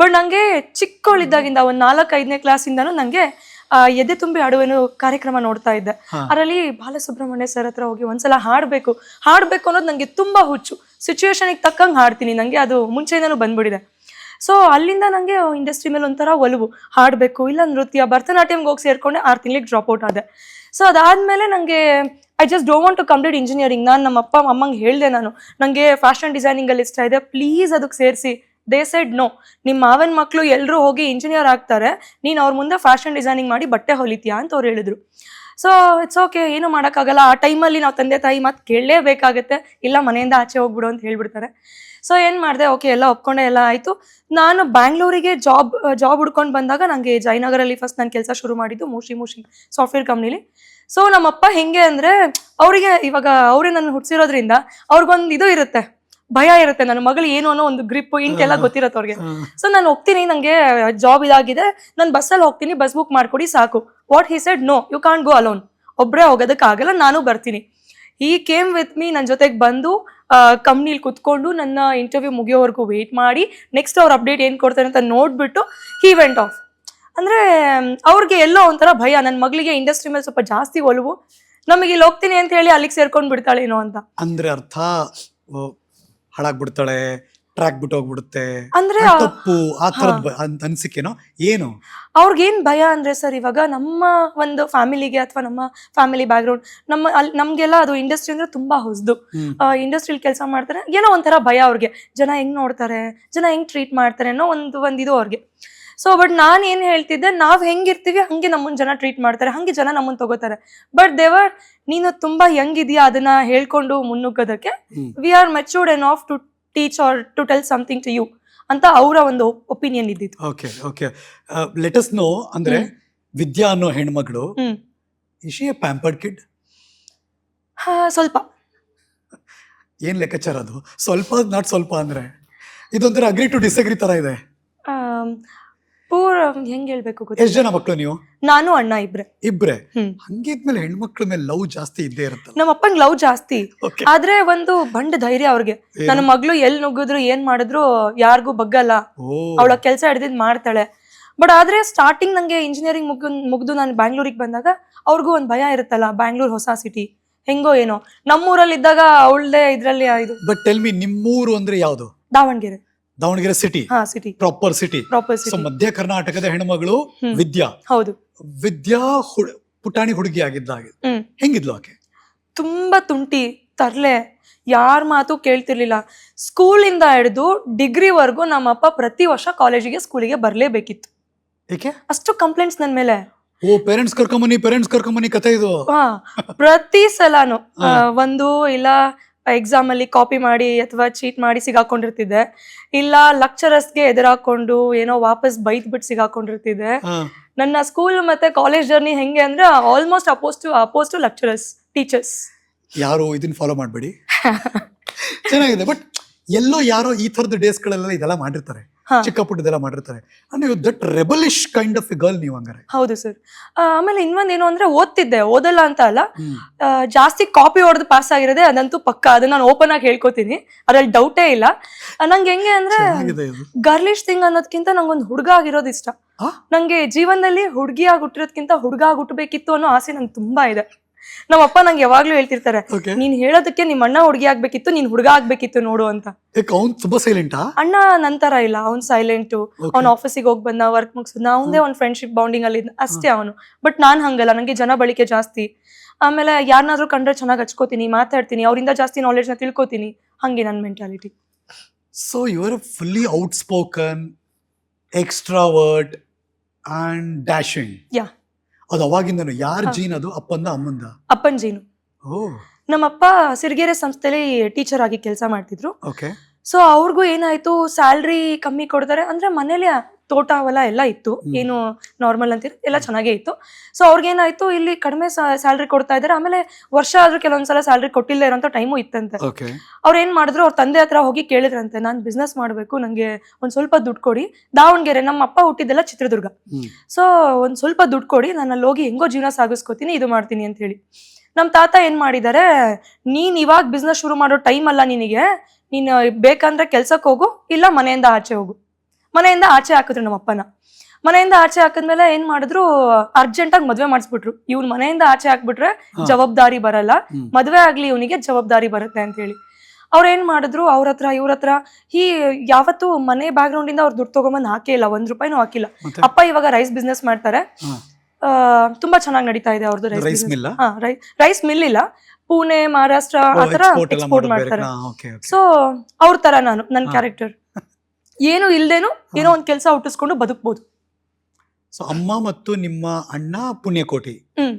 But ನಂಗೆ ಚಿಕ್ಕವಳಿದ್ದಾಗಿಂದ ಒಂದ್ ನಾಲ್ಕೈದನೇ ಕ್ಲಾಸಿಂದನೂ ನಂಗೆ ಆ, ಎದೆ ತುಂಬಿ ಹಾಡುವೆನು ಕಾರ್ಯಕ್ರಮ ನೋಡ್ತಾ ಇದ್ದೆ. ಅದರಲ್ಲಿ ಬಾಲಸುಬ್ರಹ್ಮಣ್ಯ ಸರ್ ಹತ್ರ ಹೋಗಿ ಒಂದ್ಸಲ ಹಾಡ್ಬೇಕು. ಹಾಡ್ಬೇಕು ಅನ್ನೋದು ನಂಗೆ ತುಂಬಾ ಹುಚ್ಚು. ಸಿಚುವೇಶನಿಗೆ ತಕ್ಕಂಗೆ ಹಾಡ್ತೀನಿ. ನಂಗೆ ಅದು ಮುಂಚೆಯಿಂದನೂ ಬಂದ್ಬಿಡಿದೆ ಸೊ ಅಲ್ಲಿಂದ ನಂಗೆ ಇಂಡಸ್ಟ್ರಿ ಮೇಲೆ ಒಂಥರ ಒಲವು. ಹಾಡಬೇಕು ಇಲ್ಲ ನೃತ್ಯ ಭರತನಾಟ್ಯಂಗೆ ಹೋಗಿ ಸೇರ್ಕೊಂಡೆ ಆರು ತಿಂಗಳಿಗೆ ಡ್ರಾಪ್ ಔಟ್ ಆದೆ. ಸೊ ಅದಾದ್ಮೇಲೆ ನನಗೆ I just don't want to complete engineering ನಾನು ನಮ್ಮ ಅಪ್ಪ ಅಮ್ಮಂಗೆ ಹೇಳಿದೆ ನಾನು. ನನಗೆ ಫ್ಯಾಷನ್ ಡಿಸೈನಿಂಗಲ್ಲಿ ಇಷ್ಟ ಇದೆ. ಪ್ಲೀಸ್ ಅದಕ್ಕೆ ಸೇರಿಸಿ. ದೇ ಸೆಡ್ ನೋ ನಿಮ್ಮ ಮಾವನ ಮಕ್ಕಳು ಎಲ್ಲರೂ ಹೋಗಿ ಇಂಜಿನಿಯರ್ ಆಗ್ತಾರೆ. ನೀನು ಅವ್ರ ಮುಂದೆ ಫ್ಯಾಷನ್ ಡಿಸೈನಿಂಗ್ ಮಾಡಿ ಬಟ್ಟೆ ಹೊಲಿತೀಯಾ ಅಂತ ಅವ್ರು ಹೇಳಿದ್ರು. ಸೊ ಇಟ್ಸ್ ಓಕೆ ಏನು ಮಾಡೋಕ್ಕಾಗಲ್ಲ. ಆ ಟೈಮಲ್ಲಿ ನಾವು ತಂದೆ ತಾಯಿ ಮಾತು ಕೇಳಲೇಬೇಕಾಗತ್ತೆ. ಇಲ್ಲ, ಮನೆಯಿಂದ ಆಚೆ ಹೋಗ್ಬಿಡು ಅಂತ ಹೇಳ್ಬಿಡ್ತಾರೆ. ಸೊ ಏನು ಮಾಡಿದೆ? ಓಕೆ ಎಲ್ಲ ಒಪ್ಕೊಂಡೆ, ಎಲ್ಲ ಆಯಿತು. ನಾನು ಬ್ಯಾಂಗ್ಳೂರಿಗೆ ಜಾಬ್ ಜಾಬ್ ಹುಡ್ಕೊಂಡು ಬಂದಾಗ ನನಗೆ ಜಯನಗರಲ್ಲಿ ಫಸ್ಟ್ ನಾನು ಕೆಲಸ ಶುರು ಮಾಡಿದ್ದು ಮೂಶಿ ಮೂಶಿ ಸಾಫ್ಟ್ವೇರ್ ಕಂಪ್ನಿಲಿ ಸೊ ನಮ್ಮಪ್ಪ ಹೆಂಗೆ ಅಂದರೆ, ಅವರಿಗೆ ಇವಾಗ, ಅವರೇ ನನ್ನ ಹುಟ್ಟಿಸಿರೋದ್ರಿಂದ ಅವ್ರಿಗೊಂದು ಇದು ಇರುತ್ತೆ. ಭಯ ಇರುತ್ತೆ ನನ್ನ ಮಗಳು ಏನು ಅನ್ನೋ ಒಂದು ಗ್ರಿಪ್ ಇಂಟ್ ಎಲ್ಲ ಗೊತ್ತಿರತ್ತೆ ಅವ್ರಿಗೆ. ಸೊ ನಾನು ಹೋಗ್ತೀನಿ ನಂಗೆ ಜಾಬ್ ಇದಾಗಿದೆ. ನಾನು ಬಸ್ಸಲ್ಲಿ ಹೋಗ್ತೀನಿ ಬಸ್ ಬುಕ್ ಮಾಡ್ಕೊಡಿ ಸಾಕು. What he said no you can't go alone ಒಬ್ಬರೇ ಹೋಗೋದಕ್ಕಾಗಲ್ಲ ನಾನು ಬರ್ತೀನಿ. ಈ ಕೇಮ್ ವಿತ್ ಮೀ ನನ್ನ ಜೊತೆಗೆ ಬಂದು ಕಂಪ್ನಿಲಿ ಕುತ್ಕೊಂಡು ನನ್ನ ಇಂಟರ್ವ್ಯೂ ಮುಗಿಯೋವರೆಗೂ ವೆಯ್ಟ್ ಮಾಡಿ ನೆಕ್ಸ್ಟ್ ಅವ್ರ ಅಪ್ಡೇಟ್ ಏನು ಕೊಡ್ತಾರೆ ಅಂತ ನೋಡ್ಬಿಟ್ಟು ಹಿ ವೆಂಟ್ ಆಫ್ ಅಂದರೆ ಅವ್ರಿಗೆ ಎಲ್ಲೋ ಒಂಥರ ಭಯ ನನ್ನ ಮಗಳಿಗೆ ಇಂಡಸ್ಟ್ರಿ ಮೇಲೆ ಸ್ವಲ್ಪ ಜಾಸ್ತಿ ಒಲವು. ನಮಗೆ ಇಲ್ಲಿ ಹೋಗ್ತೀನಿ ಅಂತ ಹೇಳಿ ಅಲ್ಲಿಗೆ ಸೇರ್ಕೊಂಡು ಬಿಡ್ತಾಳೇನೋ ಅಂತ. ಅಂದ್ರೆ ಅರ್ಥ ಹಾಳಾಗ್ಬಿಡ್ತಾಳೆ ಟ್ರ್ಯಾಕ್ ಬಿಟ್ಟು ಹೋಗ್ಬಿಡುತ್ತೆ. ಅಂದ್ರೆ ತಪ್ಪು ಆ ತರದ್ ಅನ್ಸಿಕೆನೋ? ಏನು? ಅವ್ರಿಗೇನ್ ಭಯ ಅಂದ್ರೆ ಸರ್ ಇವಾಗ ನಮ್ಮ ಒಂದು ಫ್ಯಾಮಿಲಿಗೆ ಅಥವಾ ನಮ್ಮ ಫ್ಯಾಮಿಲಿ ಬ್ಯಾಕ್ಗ್ರೌಂಡ್ ನಮ್ಮ ಅಲ್ಲಿ ನಮ್ಗೆಲ್ಲ ಅದು ಇಂಡಸ್ಟ್ರಿ ಅಂದ್ರೆ ತುಂಬಾ ಹೊಸದು. ಹ್ಮ್. ಇಂಡಸ್ಟ್ರಿಯಲ್ಲಿ ಕೆಲಸ ಮಾಡ್ತಾರೆ ಏನೋ ಒಂಥರ ಭಯ ಅವ್ರಿಗೆ. ಜನ ಹೆಂಗ್ ನೋಡ್ತಾರೆ ಜನ ಹೆಂಗ್ ಟ್ರೀಟ್ ಮಾಡ್ತಾರೆ ಅನ್ನೋ ಒಂದು ಒಂದು ಇದು ಅವ್ರಿಗೆ. ಸೊ ಬಟ್ ನಾನು ಏನು ಹೇಳ್ತಿದ್ದೆ ನಾವು ಹೆಂಗಿರ್ತೀವಿ ಹಂಗೆ ನಮ್ಮನ್ನ ಜನ ಟ್ರೀಟ್ ಮಾಡ್ತಾರೆ ಹಂಗೆ ಜನ ನಮ್ಮನ್ನ ತಗೋತಾರೆ. ಬಟ್ ದೇವರ್ ನೀನು ತುಂಬಾ ಯಂಗ್ ಇದೆಯಾ ಅದನ್ನ ಹೇಳ್ಕೊಂಡು ಮುನ್ನುಗ್ಗೋದಕ್ಕೆ. We are matured enough to teach or to tell something to you ಅಂತ ಅವರ ಒಂದು ಒಪಿನಿಯನ್ ಇದ್ದಿತ್ತು ಓಕೆ ಓಕೆ ಲೆಟಸ್ ನೋ ಅಂದ್ರೆ ವಿದ್ಯಾ ಅನ್ನೋ ಹೆಣ್ಮಗಳು ಇಶಿಯ is she a pampered kid ಹಾ, ಸ್ವಲ್ಪ. ಏನ್ ಲೆಕ್ಕಾಚಾರ ಅದು? ಸ್ವಲ್ಪ ನಾಟ್ ಸ್ವಲ್ಪ ಅಂದ್ರೆ? ಇದೊಂಥರ ಅಗ್ರಿ ಟು ಡಿಸ್ಅಗ್ರಿ ತರ ಇದೆ. ಆಮ್, ಪೂರ ಹೆಂಗ್ ಹೇಳ್ಬೇಕು ಗೊತ್ತಿಲ್ಲ. ಎಷ್ಟ್ ಜನ ಮಕ್ಕಳು ನೀವು? ನಾನು ಅಣ್ಣ ಇಬ್ರೆ. ಇಬ್ರೆ? ಹ್ಮ್. ಹಂಗಿದ್ಮೇಲೆ ಹೆಣ್ಮಕ್ಳ ಮೇಲೆ ಲವ್ ಜಾಸ್ತಿ ಇದ್ದೇ ಇರುತ್ತೆ ನಮ್ಮ ಅಪ್ಪಂಗ್ ಲವ್ ಜಾಸ್ತಿ. ಆದ್ರೆ ಒಂದು ಬಂಡ ಧೈರ್ಯ ಅವ್ರಿಗೆ. ನನ್ನ ಮಗಳು ಎಲ್ ನುಗ್ಗಿದ್ರು ಏನ್ ಮಾಡಿದ್ರು ಯಾರಿಗೂ ಬಗ್ಗಲ್ಲ. ಓ. ಅವಳ ಕೆಲಸ ಹಿಡಿದಿದ್ ಮಾಡ್ತಾಳೆ. ಬಟ್ ಆದ್ರೆ ಸ್ಟಾರ್ಟಿಂಗ್ ನಂಗೆ ಇಂಜಿನಿಯರಿಂಗ್ ಮುಗ್ ಮುಗ್ದು ನಾನು ಬ್ಯಾಂಗ್ಳೂರಿಗೆ ಬಂದಾಗ ಅವ್ರಿಗೂ ಒಂದ್ ಭಯ ಇರುತ್ತಲ್ಲ ಬ್ಯಾಂಗ್ಳೂರ್ ಹೊಸ ಸಿಟಿ ಹೆಂಗೋ ಏನೋ. ನಮ್ಮೂರಲ್ಲಿ ಇದ್ದಾಗ ಅವಳದೇ ಇದ್ರಲ್ಲಿ ಇದು. ಬಟ್ ಟೆಲ್ ಮಿ ನಿಮ್ಮೂರು ಅಂದ್ರೆ ಯಾವ್ದು? ದಾವಣಗೆರೆ. ದಾವಣಗೆರೆ ಸಿಟಿ ಹಾ city proper city proper so city ಮಧ್ಯ ಕರ್ನಾಟಕದ ಹೆಣ್ಮಗಳು ವಿದ್ಯಾ. ಹೌದು. ವಿದ್ಯಾ ಹುಡ್- ಪುಟಾಣಿ ಹುಡುಗಿ ಹಾಗೆ ಹ್ಮ್. ಹೆಂಗಿದ್ಲು ಆಕೆ? ತುಂಬಾ ತುಂಟಿ ತರ್ಲೆ ಯಾರ ಮಾತು ಕೇಳ್ತಿರ್ಲಿಲ್ಲ. ಸ್ಕೂಲಿಂದ ಹಿಡಿದು ಡಿಗ್ರಿವರೆಗೂ ನಮ್ಮಪ್ಪ ಪ್ರತಿ ವರ್ಷ ಕಾಲೇಜಿಗೆ ಸ್ಕೂಲಿಗೆ ಬರಲೇಬೇಕಿತ್ತು. ಏಕೆ? ಅಷ್ಟು ಕಂಪ್ಲೇಂಟ್ಸ್ ನನ್ನ ಮೇಲೆ. ಓ ಪೇರೆಂಟ್ಸ್ ಕರ್ಕೊಂಬನಿ ಪೇರೆಂಟ್ಸ್ ಕರ್ಕೊಂಬನಿ ಕತೆ ಇದು. ಹಾ ಪ್ರತಿ ಸಲಾನು ಆ, ಒಂದು ಇಲ್ಲ ಎಕ್ಸಾಮ್ ಅಲ್ಲಿ ಕಾಪಿ ಮಾಡಿ ಅಥವಾ ಚೀಟ್ ಮಾಡಿ ಸಿಗಾಕೊಂಡಿರ್ತಿದ್ದೆ. ಇಲ್ಲ ಲೆಕ್ಚರರ್ಸ್ಗೆ ಎದುರಾಕೊಂಡು ಏನೋ ವಾಪಸ್ ಬೈದ್ಬಿಟ್ ಸಿಗಾಕೊಂಡಿರ್ತಿದ್ದೆ. ನನ್ನ ಸ್ಕೂಲ್ ಮತ್ತೆ ಕಾಲೇಜ್ ಜರ್ನಿ ಹೆಂಗೆ ಅಂದ್ರೆ almost opposite opposite lecturers teachers ಯಾರು ಇದನ್ನ ಫಾಲೋ ಮಾಡಬೇಡಿ. ಚೆನ್ನಾಗಿದೆ ಬಟ್ ಎಲ್ಲೋ ಯಾರೋ ಈ ಥರದ ಡೇಸ್ಗಳೆಲ್ಲ ಇದೆಲ್ಲ ಮಾಡಿರ್ತಾರೆ. ಚಿಕ್ಕ ಪುಟ್ಟದೆಲ್ಲ ಮಾಡಿರ್ತಾರೆ. ನೀವು that rebellious kind of girl ನೀವು ಹಂಗಾರೆ. ಹೌದು ಸರ್. ಆಮೇಲೆ ಇನ್ನೊಂದ್ ಏನು ಅಂದ್ರೆ ಓದ್ತಿದ್ದೆ. ಓದಲ್ಲ ಅಂತ ಅಲ್ಲ. ಜಾಸ್ತಿ ಕಾಪಿ ಹೊಡೆದು ಪಾಸ್ ಆಗಿರೋದೆ ಅದಂತೂ ಪಕ್ಕ. ಅದನ್ನ ನಾನು ಓಪನ್ ಆಗಿ ಹೇಳ್ಕೊತೀನಿ. ಅದ್ರಲ್ಲಿ ಡೌಟೇ ಇಲ್ಲ. ನಂಗೆ ಹೆಂಗೆ ಅಂದ್ರೆ ಗರ್ಲಿಶ್ ಥಿಂಗ್ ಅನ್ನೋದ್ಕಿಂತ ನಂಗೊಂದು ಹುಡುಗ ಆಗಿರೋದು ಇಷ್ಟ? ನಂಗೆ ಜೀವನದಲ್ಲಿ ಹುಡುಗಿಯಾಗಿ ಹುಟ್ಟಿರೋದ್ಕಿಂತ ಹುಡುಗ ಆಗಿ ಹುಟ್ಟಬೇಕಿತ್ತು ಅನ್ನೋ ಆಸೆ ನಂಗೆ ತುಂಬಾ ಇದೆ. ನಮ್ಮ ಅಪ್ಪ ನಂಗೆ ಯಾವಾಗ್ಲೂ ಹೇಳ್ತಿರ್ತಾರೆ ನೀನ್ ಹೇಳೋದಕ್ಕೆ ನಿಮ್ಮ ಅಣ್ಣ ಹುಡುಗಿ ಆಗ್ಬೇಕಿತ್ತು ನೀನ್ ಹುಡುಗ ಆಗ್ಬೇಕಿತ್ತು ನೋಡು ಅಂತ. ತುಂಬಾ ಸೈಲೆಂಟಾ ಅಣ್ಣ ನಂತರ ಇಲ್ಲ ಅವ್ನ್ ಸೈಲೆಂಟು ಅವ್ನ ಆಫೀಸಿಗೆ ಹೋಗಿ ಬಂದ ವರ್ಕ್ ಮುಗಿಸಿದ್ನ ಅವನದೇ ಒಂದು ಫ್ರೆಂಡ್ಶಿಪ್ ಬೌಂಡಿಂಗ್ ಅಲ್ಲಿ ಅಷ್ಟೇ ಅವನು. ಬಟ್ ನಾನ್ ಹಂಗಲ್ಲ ನಂಗೆ ಜನ ಬಳಿಕೆ ಜಾಸ್ತಿ. ಆಮೇಲೆ ಯಾರನ್ನಾದ್ರೂ ಕಂಡ್ರೆ ಚೆನ್ನಾಗಿ ಹಚ್ಕೋತೀನಿ ಮಾತಾಡ್ತೀನಿ ಅವರಿಂದ ಜಾಸ್ತಿ ನಾಲೆಜ್ನ ತಿಳ್ಕೊತೀನಿ. ಹಂಗೆ ನನ್ನ mentality so you are fully outspoken extrovert and dashing Yeah. ಅದು ಅವಾಗಿಂದನು. ಯಾರ. ಜೀನ್ ಅದು? ಅಪ್ಪಂದ ಅಮ್ಮಂದ? ಅಪ್ಪನ್ ಜೀನು. ಓ. ನಮ್ಮಪ್ಪ ಸಿರಿಗೆರೆ ಸಂಸ್ಥೆಲಿ ಟೀಚರ್ ಆಗಿ ಕೆಲಸ ಮಾಡ್ತಿದ್ರು. ಓಕೆ ಸೊ ಅವ್ರಿಗೂ ಏನಾಯ್ತು ಸ್ಯಾಲ್ರಿ ಕಮ್ಮಿ ಕೊಡ್ತಾರೆ. ಅಂದ್ರೆ ಮನೇಲಿ ತೋಟ ಅವೆಲ್ಲ ಎಲ್ಲ ಇತ್ತು. ಏನು ನಾರ್ಮಲ್ ಅಂತೀರ ಎಲ್ಲ ಚೆನ್ನಾಗೇ ಇತ್ತು. ಸೊ ಅವ್ರಿಗೇನಾಯ್ತು ಇಲ್ಲಿ ಕಡಿಮೆ ಸ್ಯಾಲ್ರಿ ಕೊಡ್ತಾ ಇದ್ದಾರೆ ಆಮೇಲೆ ವರ್ಷ ಆದ್ರೂ ಕೆಲವೊಂದ್ಸಲ ಸ್ಯಾಲ್ರಿ ಕೊಟ್ಟಿಲ್ಲ ಇರೋಂಥ ಟೈಮು ಇತ್ತಂತೆ. ಅವ್ರು ಏನ್ ಮಾಡಿದ್ರು ಅವ್ರ ತಂದೆ ಹತ್ರ ಹೋಗಿ ಕೇಳಿದ್ರಂತೆ ನಾನು ಬಿಸ್ನೆಸ್ ಮಾಡಬೇಕು ನಂಗೆ ಒಂದ್ ಸ್ವಲ್ಪ ದುಡ್ಡು ಕೊಡಿ. ದಾವಣಗೆರೆ ನಮ್ಮ ಅಪ್ಪ ಹುಟ್ಟಿದ್ದೆಲ್ಲ ಚಿತ್ರದುರ್ಗ. ಸೊ ಒಂದ್ ಸ್ವಲ್ಪ ದುಡ್ಡು ಕೊಡಿ ನಾನು ಅಲ್ಲಿ ಹೋಗಿ ಹೆಂಗೋ ಜೀವನ ಸಾಗಿಸ್ಕೋತೀನಿ ಇದು ಮಾಡ್ತೀನಿ ಅಂತ ಹೇಳಿ. ನಮ್ಮ ತಾತ ಏನ್ ಮಾಡಿದ್ದಾರೆ ನೀನ್ ಇವಾಗ ಬಿಸ್ನೆಸ್ ಶುರು ಮಾಡೋ ಟೈಮ್ ಅಲ್ಲ ನಿನಗೆ. ನೀನು ಬೇಕಂದ್ರೆ ಕೆಲ್ಸಕ್ಕೆ ಹೋಗು ಇಲ್ಲ ಮನೆಯಿಂದ ಆಚೆ ಹೋಗು. ಮನೆಯಿಂದ ಆಚೆ ಹಾಕಿದ್ರು ನಮ್ಮ ಅಪ್ಪನ. ಮನೆಯಿಂದ ಆಚೆ ಹಾಕಿದ್ಮೇಲೆ ಏನ್ ಮಾಡಿದ್ರು ಅರ್ಜೆಂಟ್ ಆಗಿ ಮದ್ವೆ ಮಾಡಿಸ್ಬಿಟ್ರು. ಇವ್ನ ಮನೆಯಿಂದ ಆಚೆ ಹಾಕ್ಬಿಟ್ರೆ. ಜವಾಬ್ದಾರಿ ಬರಲ್ಲ. ಮದ್ವೆ ಆಗ್ಲಿ ಇವನಿಗೆ ಜವಾಬ್ದಾರಿ ಬರುತ್ತೆ ಅಂತ ಹೇಳಿ. ಅವ್ರ ಏನ್ ಮಾಡಿದ್ರು ಅವ್ರ ಹತ್ರ ಇವ್ರ ಹತ್ರ ಈ ಯಾವತ್ತು ಮನೆ ಬ್ಯಾಕ್ ಗ್ರೌಂಡ್ ಇಂದ ಅವ್ರು ದುಡ್ಡು ತಗೊಂಬಂದ್ ಹಾಕಿಲ್ಲ ಇಲ್ಲ ಒಂದ್ ರೂಪಾಯಿನೂ ಹಾಕಿಲ್ಲ. ಅಪ್ಪ ಇವಾಗ ರೈಸ್ ಬಿಸ್ನೆಸ್ ಮಾಡ್ತಾರೆ. ತುಂಬಾ ಚೆನ್ನಾಗಿ ನಡೀತಾ ಇದೆ ಅವ್ರದ್ದು ರೈಸ್ ರೈಸ್ ಮಿಲ್ ಇಲ್ಲ. ಪುಣೆ ಮಹಾರಾಷ್ಟ್ರ ಆತರ ಎಕ್ಸ್ಪೋರ್ಟ್ ಮಾಡ್ತಾರೆ. ಸೊ ಅವ್ರ ತರ ನಾನು ನನ್ನ. ಕ್ಯಾರೆಕ್ಟರ್ ಏನು ಇಲ್ದೇನು ಏನೋ ಒಂದು ಕೆಲಸ ಹುಟ್ಟಿಸ್ಕೊಂಡು ಬದುಕ್ಬೋದು. ಸೊ ಅಮ್ಮ ಮತ್ತು ನಿಮ್ಮ ಅಣ್ಣ ಪುಣ್ಯಕೋಟಿ. ಹ್ಮ್.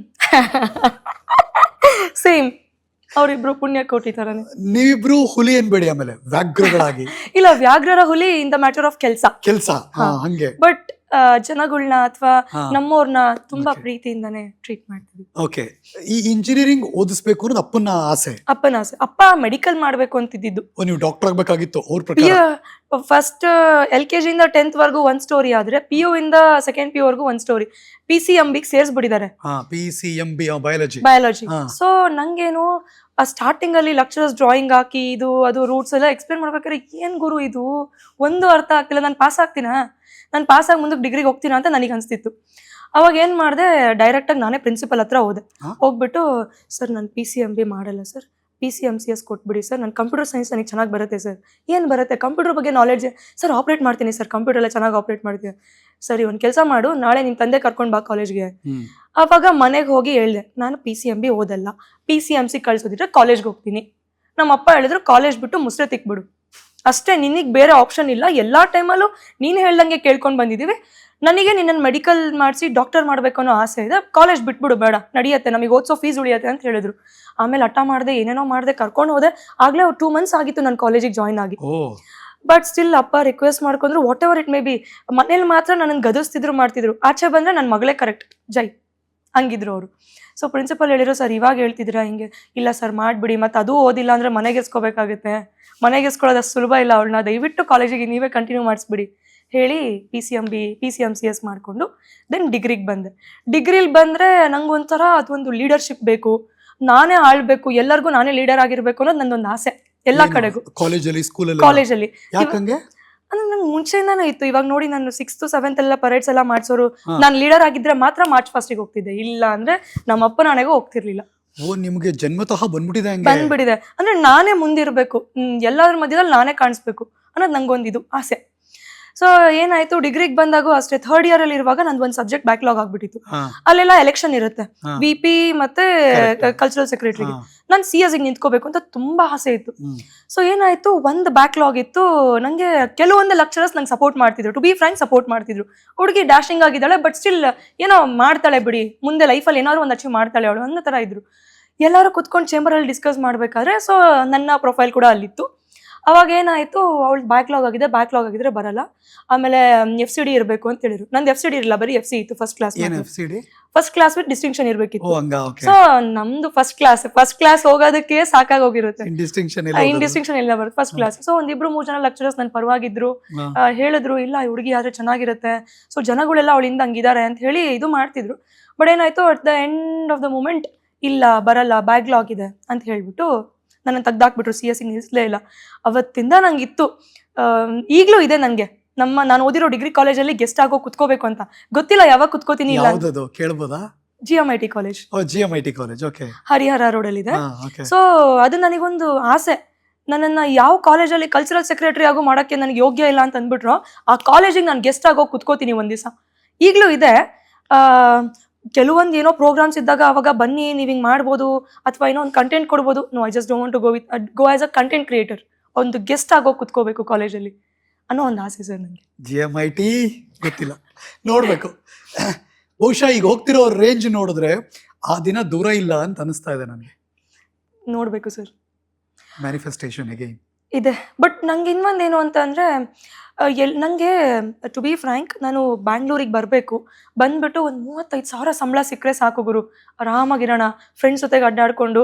ಸೇಮ್ ಪುಣ್ಯ ಪುಣ್ಯಕೋಟಿ ತರನೇ. ನೀವಿಬ್ರು ಹುಲಿ ಅನ್ಬೇಡಿ ಆಮೇಲೆ ವ್ಯಾಘ್ರಗಳಾಗಿ. ಇಲ್ಲ ವ್ಯಾಘ್ರರ ಹುಲಿ ಇನ್ ದ ಮ್ಯಾಟರ್ ಆಫ್ ಕೆಲಸ. ಕೆಲ್ಸ. ಹಂಗೆ. ಬಟ್ ಜನಗಳನ್ನ ಅಥವಾ ನಮ್ಮವ್ರನ್ನ ತುಂಬಾ ಪ್ರೀತಿಯಿಂದಾನೆ ಟ್ರೀಟ್ ಮಾಡ್ತೀವಿ. ಓಕೆ ಈ ಇಂಜಿನಿಯರಿಂಗ್ ಓದಿಸ್ಬೇಕು ಅನ್ನೋದು ಅಪ್ಪನ ಆಸೆ? ಅಪ್ಪನ ಆಸೆ. ಅಪ್ಪ ಮೆಡಿಕಲ್ ಮಾಡ್ಬೇಕು ಅಂತಿದ್ದು ಓ ನೀವು ಡಾಕ್ಟರ್ ಆಗಬೇಕಾಗಿತ್ತು ಅವ್ರ ಪ್ರಕಾರ? ಫಸ್ಟ್ ಎಲ್ ಕೆ ಜಿಯಿಂದ ಟೆಂತ್ ಒಂದು ಒಂದ್ ಸ್ಟೋರಿ ಆದ್ರೆ ಪಿ ಯು ಇಂದ ಸೆಕೆಂಡ್ ಪಿ ಯು ವರ್ಗು ಒಂದ್ ಸ್ಟೋರಿ ಪಿ ಸಿ ಎಂ ಬಿಗೆ ಸೇರಿಸ್ಬಿಟ್ಟಿದ್ದಾರೆ. ಹಾ P C M B biology biology. So ನಂಗೇನು ಸ್ಟಾರ್ಟಿಂಗ್ ಅಲ್ಲಿ ಲೆಕ್ಚರರ್ಸ್ ಡ್ರಾಯಿಂಗ್ ಹಾಕಿ ಇದು ಅದು ರೂಟ್ಸ್ ಎಲ್ಲ ಎಕ್ಸ್ಪ್ಲೇನ್ ಮಾಡ್ಬೇಕಾದ್ರೆ ಏನ್ ಗುರು ಇದು? ಒಂದು ಅರ್ಥ ಆಗ್ತಿಲ್ಲ. ನಾನು ಪಾಸ್ ಆಗ್ತೀನಾ? ನಾನು ಪಾಸ್ ಆಗಿ ಮುಂದಕ್ಕೆ ಡಿಗ್ರಿಗೆ ಹೋಗ್ತೀನಿ ಅಂತ ನನಗೆ ಅನಿಸ್ತಿತ್ತು. ಅವಾಗ ಏನು ಮಾಡಿದೆ ಡೈರೆಕ್ಟಾಗಿ ನಾನೇ ಪ್ರಿನ್ಸಿಪಲ್ ಹತ್ರ ಹೋದೆ. ಹೋಗ್ಬಿಟ್ಟು ಸರ್ ನಾನು ಪಿ ಸಿ ಎಂ ಬಿ ಮಾಡಲ್ಲ sir. P C M C S ಕೊಟ್ಬಿಡಿ ಸರ್. ನಾನು ಕಂಪ್ಯೂಟರ್ ಸೈನ್ಸ್ ನನಗೆ ಚೆನ್ನಾಗಿ ಬರುತ್ತೆ ಸರ್. ಏನು ಬರುತ್ತೆ? ಕಂಪ್ಯೂಟರ್ ಬಗ್ಗೆ ನಾಲೆಡ್ಜ್ ಸರ್ ಆಪ್ರೇಟ್ ಮಾಡ್ತೀನಿ ಸರ್. ಕಂಪ್ಯೂಟರ್ ಎಲ್ಲ ಚೆನ್ನಾಗಿ ಆಪ್ರೇಟ್ ಮಾಡ್ತೀನಿ. ಸರಿ ಒಂದು ಕೆಲಸ ಮಾಡು. ನಾಳೆ ನಿಮ್ಮ ತಂದೆ ಕರ್ಕೊಂಡು ಬಾ ಕಾಲೇಜ್ಗೆ ಅವಾಗ ಆವಾಗ ಮನೆಗೆ ಹೋಗಿ ಹೇಳ್ದೆ ನಾನು ಪಿ ಸಿ ಎಂ ಬಿ ಓದಲ್ಲ. ಪಿ ಸಿ ಎಂ ಸಿ ಕಳ್ಸೋದಿದ್ರೆ ಕಾಲೇಜ್ಗೆ ಹೋಗ್ತೀನಿ. ನಮ್ಮ ಅಪ್ಪ ಹೇಳಿದ್ರು ಕಾಲೇಜ್ ಬಿಟ್ಟು ಮುಸ್ರೆ ತಿಕ್ಬಿಡು. ಅಷ್ಟೇ ನಿನಗೆ ಬೇರೆ ಆಪ್ಷನ್ ಇಲ್ಲ. ಎಲ್ಲ ಟೈಮಲ್ಲೂ ನೀನು ಹೇಳ್ದಂಗೆ ಕೇಳ್ಕೊಂಡು ಬಂದಿದ್ದೀವಿ. ನನಗೆ ನಿನ್ನನ್ನು ಮೆಡಿಕಲ್ ಮಾಡಿಸಿ ಡಾಕ್ಟರ್ ಮಾಡಬೇಕು ಅನ್ನೋ ಆಸೆ ಇದೆ. ಕಾಲೇಜ್ ಬಿಟ್ಬಿಡು ಬೇಡ. ನಡೆಯುತ್ತೆ. ನಮಗೆ ಓದಿಸೋ ಫೀಸ್ ಉಳಿಯುತ್ತೆ ಅಂತ ಹೇಳಿದ್ರು. ಆಮೇಲೆ ಹಠ ಮಾಡಿದೆ ಏನೇನೋ ಮಾಡಿದೆ ಕರ್ಕೊಂಡು ಹೋದೆ. ಆಗಲೇ ಟೂ ಮಂತ್ಸ್ ಆಗಿತ್ತು ನಾನು ಕಾಲೇಜಿಗೆ ಜಾಯ್ನ್ ಆಗಿ. ಬಟ್ ಸ್ಟಿಲ್ ಅಪ್ಪ ರಿಕ್ವೆಸ್ಟ್ ಮಾಡ್ಕೊಂಡ್ರು whatever it may be ಮನೇಲಿ ಮಾತ್ರ ನನ್ನನ್ನು ಗದಸ್ತಿದ್ರು ಮಾಡ್ತಿದ್ರು. ಆಚೆ ಬಂದ್ರೆ ನನ್ನ ಮಗಳೇ ಕರೆಕ್ಟ್ ಜೈ. ಹಂಗಿದ್ರು ಅವರು. ಸೊ ಪ್ರಿನ್ಸಿಪಲ್ ಹೇಳಿರೋ ಸರ್ ಇವಾಗ ಹೇಳ್ತಿದ್ದೀರಾ ಹಿಂಗೆ? ಇಲ್ಲ ಸರ್ ಮಾಡಿಬಿಡಿ ಮತ್ತು ಅದು ಓದಿಲ್ಲ ಅಂದರೆ ಮನೆಗೆ ಮನೆಗೆಸ್ಕೊಳ್ಳೋದು ಅಷ್ಟು ಸುಲಭ ಇಲ್ಲ ಅವಳನ್ನ. ದಯವಿಟ್ಟು ಕಾಲೇಜಿಗೆ ನೀವೇ ಕಂಟಿನ್ಯೂ ಮಾಡಿಸ್ಬಿಡಿ. ಹೇಳಿ P C M B P C M C S ಮಾಡಿಕೊಂಡು ದೆನ್ ಡಿಗ್ರಿಗೆ ಬಂದೆ. ಡಿಗ್ರಿಲಿ ಬಂದರೆ ನಂಗೊಂಥರ ಅದೊಂದು ಲೀಡರ್ಶಿಪ್ ಬೇಕು. ನಾನೇ ಆಳ್ಬೇಕು. ಎಲ್ಲರಿಗೂ ನಾನೇ ಲೀಡರ್ ಆಗಿರ್ಬೇಕು ಅನ್ನೋದು ನಂದೊಂದು ಆಸೆ. ಎಲ್ಲ ಕಡೆಗೂ. ಕಾಲೇಜಲ್ಲಿ ಸ್ಕೂಲಲ್ಲಿ ಕಾಲೇಜಲ್ಲಿ ಅಂದ್ರೆ ನಂಗೆ ಮುಂಚೆಯಿಂದಾನು ಇತ್ತು. ಇವಾಗ ನೋಡಿ ನಾನು ಸಿಕ್ಸ್ತ್ ಸೆವೆಂತ್ ಎಲ್ಲ ಪರೇಡ್ಸ್ ಎಲ್ಲ ಮಾಡ್ಸೋರು. ನಾನು ಲೀಡರ್ ಆಗಿದ್ರೆ ಮಾತ್ರ ಮಾರ್ಚ್ ಫಸ್ಟಿಗೆ ಹೋಗ್ತಿದ್ದೆ. ಇಲ್ಲ ಅಂದ್ರೆ ನಮ್ಮ ಅಪ್ಪ ನಾನೆಗೂ ಹೋಗ್ತಿರ್ಲಿಲ್ಲ. ಓ ನಿಮ್ಗೆ ಜನ್ಮತಃ ಬಂದ್ಬಿಟ್ಟಿದೆ ಹಂಗೆ? ಬಂದ್ಬಿಟ್ಟಿದೆ. ಅಂದ್ರೆ ನಾನೇ ಮುಂದಿರ್ಬೇಕು. ಹ್ಮ್, ಎಲ್ಲಾದ್ರ ಮಧ್ಯದಲ್ಲಿ ನಾನೇ ಕಾಣಿಸ್ಬೇಕು ಅನ್ನೋದು ನಂಗೊಂದಿದು ಆಸೆ. ಸೊ ಏನಾಯ್ತು? ಡಿಗ್ರಿಗೆ ಬಂದಾಗೂ ಅಷ್ಟೇ ಥರ್ಡ್ ಇಯರ್ ಅಲ್ಲಿ ಇರುವಾಗ ನಂದು ಒಂದು ಸಬ್ಜೆಕ್ಟ್ ಬ್ಯಾಕ್ಲಾಗ್ ಆಗ್ಬಿಟ್ಟಿತ್ತು. ಅಲ್ಲೆಲ್ಲ ಎಲೆಕ್ಷನ್ ಇರುತ್ತೆ. ಬಿ ವಿ ಪಿ ಮತ್ತೆ. Cultural secretary. ನಾನು ಸಿ ಎಸ್ ನಿಂತ್ಕೋಬೇಕು ಅಂತ ತುಂಬಾ ಆಸೆ ಇತ್ತು. ಸೊ ಏನಾಯ್ತು? ಒಂದು ಬ್ಯಾಕ್ಲಾಗ್ ಇತ್ತು. ನಂಗೆ ಕೆಲವೊಂದು ಲೆಕ್ಚರರ್ಸ್ ನಂಗೆ ಸಪೋರ್ಟ್ ಮಾಡ್ತಿದ್ರು. ಟು ಬಿ ಫ್ರೆಂಡ್ ಸಪೋರ್ಟ್ ಮಾಡ್ತಿದ್ರು. ಹುಡುಗಿ ಡ್ಯಾಶಿಂಗ್ ಆಗಿದ್ದಾಳೆ ಬಟ್ ಸ್ಟಿಲ್ ಏನೋ ಮಾಡ್ತಾಳೆ ಬಿಡಿ. ಮುಂದೆ ಲೈಫಲ್ಲಿ ಏನಾದ್ರು ಒಂದು ಅಚೀವ್ ಮಾಡ್ತಾಳೆ ಅವಳು ಅನ್ನೋ ತರ ಇದ್ರು. ಎಲ್ಲರೂ ಕುತ್ಕೊಂಡು ಚೇಂಬರಲ್ಲಿ ಡಿಸ್ಕಸ್ ಮಾಡ್ಬೇಕಾದ್ರೆ ಸೊ ನನ್ನ ಪ್ರೊಫೈಲ್ ಕೂಡ ಅಲ್ಲಿತ್ತು. ಅವಾಗ ಏನಾಯ್ತು ಅವಳು ಬ್ಯಾಕ್ಲಾಗ್ ಆಗಿದೆ ಬ್ಯಾಕ್ಲಾಗ್ ಆಗಿದ್ರೆ ಬರಲ್ಲ. ಆಮೇಲೆ ಎಫ್ ಸಿ ಡಿ ಇರಬೇಕು ಅಂತ ಹೇಳಿದ್ರು. ನಂದು ಎಫ್ ಸಿ ಡಿ ಇರಲ್ಲ ಬರೀ ಎಫ್ ಸಿ ಇತ್ತು ಫಸ್ಟ್ ಕ್ಲಾಸ್ ಏನ್ F C D first class with distinction ಓ ಇರಬೇಕಿತ್ತು. ಹಂಗ ಓಕೆ ಸೊ ನಮ್ದು ಫಸ್ಟ್ ಕ್ಲಾಸ್ ಫಸ್ಟ್ ಕ್ಲಾಸ್ ಹೋಗೋದಕ್ಕೆ ಸಾಕಾಗೋಗಿರುತ್ತೆ ಡಿಸ್ಟಿಂಕ್ಷನ್ ಇನ್ ಡಿಸ್ಟಿಂಕ್ಷನ್ ಇಲ್ಲ ಬರುತ್ತೆ ಫಸ್ಟ್ ಕ್ಲಾಸ್ ಸೊ ಒಂದಿಬ್ರು ಮೂರ್ ಜನ ಲೆಕ್ಚರರ್ಸ್ ನನ್ನ ಪರವಾಗಿದ್ರು. ಆ, ಹೇಳಿದ್ರು ಇಲ್ಲ ಈ ಹುಡುಗಿ ಆದ್ರೆ ಚೆನ್ನಾಗಿರುತ್ತೆ. ಸೊ ಜನಗಳೆಲ್ಲ ಅವಳಿಂದ ಹಂಗಿದ್ದಾರೆ ಅಂತ ಹೇಳಿ ಇದು ಮಾಡ್ತಿದ್ರು. ಬಟ್ ಏನಾಯ್ತು at the end of the moment ಇಲ್ಲ ಬರಲ್ಲ ಬ್ಯಾಗ್ಲಾಗ್ ಇದೆ ಅಂತ ಹೇಳ್ಬಿಟ್ಟು ನನ್ನ ತೆಗ್ದಾಕ್ಬಿಟ್ರು ಸಿ ಎಸ್ ಸಿ ನಿಲ್ಲಿಸಲೇ ಇಲ್ಲ. ಅವತ್ತಿಂದ ನಂಗಿತ್ತು. ಈಗಲೂ ಇದೆ ನನಗೆ. ನಮ್ಮ ನಾನು ಓದಿರೋ ಡಿಗ್ರಿ ಕಾಲೇಜಲ್ಲಿ ಗೆಸ್ಟ್ ಆಗೋ ಕುತ್ಕೋಬೇಕು ಅಂತ. ಗೊತ್ತಿಲ್ಲ ಯಾವಾಗ ಕುತ್ಕೋತೀನಿ ಇಲ್ಲ ಯಾವ್ದದು? ಕೇಳ್ಬೋದಾ? G M I T college. G M I T college. Okay. Harihara ರೋಡಲ್ಲಿದೆ. So ಅದು ನನಗೊಂದು ಆಸೆ. ನನ್ನನ್ನು ಯಾವ ಕಾಲೇಜಲ್ಲಿ ಕಲ್ಚರಲ್ ಸೆಕ್ರೆಟರಿ ಆಗೋ ಮಾಡೋಕ್ಕೆ ನನಗೆ ಯೋಗ್ಯ ಇಲ್ಲ ಅಂತ ಅಂದ್ಬಿಟ್ರು ಆ ಕಾಲೇಜಿಗೆ ನಾನು ಗೆಸ್ಟ್ ಆಗೋ ಕುತ್ಕೋತೀನಿ ಒಂದು ದಿವಸ ಈಗಲೂ ಇದೆ. ಆ, ಕೆಲವೊಂದು ಏನೋ ಪ್ರೋಗ್ರಾಮ್ಸ್ ಇದ್ದಾಗ ಅವಾಗ ಬನ್ನಿ ನೀವು ಹಿಂಗೆ ಮಾಡ್ಬೋದು ಅಥವಾ ಏನೋ ಒಂದು ಕಂಟೆಂಟ್ ಕೊಡ್ಬೋದು. No I just don't to go with go as a content creator ಒಂದು ಗೆಸ್ಟ್ ಆಗೋಗಿ ಕುತ್ಕೋಬೇಕು ಕಾಲೇಜಲ್ಲಿ ಅನ್ನೋ ಒಂದು ಆಸೆ ಸರ್ ನನಗೆ ಜಿ ಎಂ ಐ ಟಿ ಗೊತ್ತಿಲ್ಲ. ನೋಡಬೇಕು. ಬಹುಶಃ ಈಗ ಹೋಗ್ತಿರೋ ರೇಂಜ್ ನೋಡಿದ್ರೆ ಆ ದಿನ ದೂರ ಇಲ್ಲ ಅಂತ ಅನಿಸ್ತಾ ಇದೆ ನನಗೆ. ನೋಡಬೇಕು ಸರ್ ಮ್ಯಾನಿಫೆಸ್ಟೇಷನ್ ಇದೆ. ಬಟ್ ನಂಗೆ ಇನ್ನೊಂದೇನು ಅಂತ ಅಂದರೆ ಎಲ್ ನನಗೆ ಟು ಬಿ ಫ್ರ್ಯಾಂಕ್ ನಾನು ಬ್ಯಾಂಗ್ಳೂರಿಗೆ ಬರಬೇಕು. ಬಂದ್ಬಿಟ್ಟು ಒಂದು ಮೂವತ್ತೈದು ಸಾವಿರ ಸಂಬಳ ಸಿಕ್ಕರೆ ಸಾಕು ಗುರು. ಆರಾಮಾಗಿರೋಣ ಫ್ರೆಂಡ್ಸ್ ಜೊತೆಗೆ ಅಡ್ಡಾಡ್ಕೊಂಡು